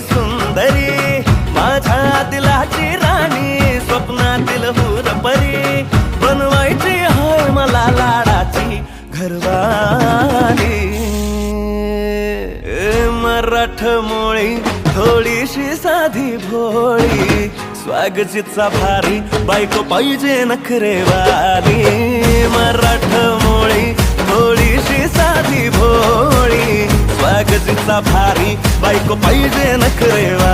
सुंदरी माझ्या दिलाची राणी स्वप्नातील हुर परी बनवायची हाय मला लाडाची घरवाली. मराठमोळी थोडीशी साधी भोळी स्वागतीचा भारी बायको पाहिजे नखरेवाली. मराठमोळी थोडीशी साधी भोळी गजचा भारी बायको पाहिजे नखरेवा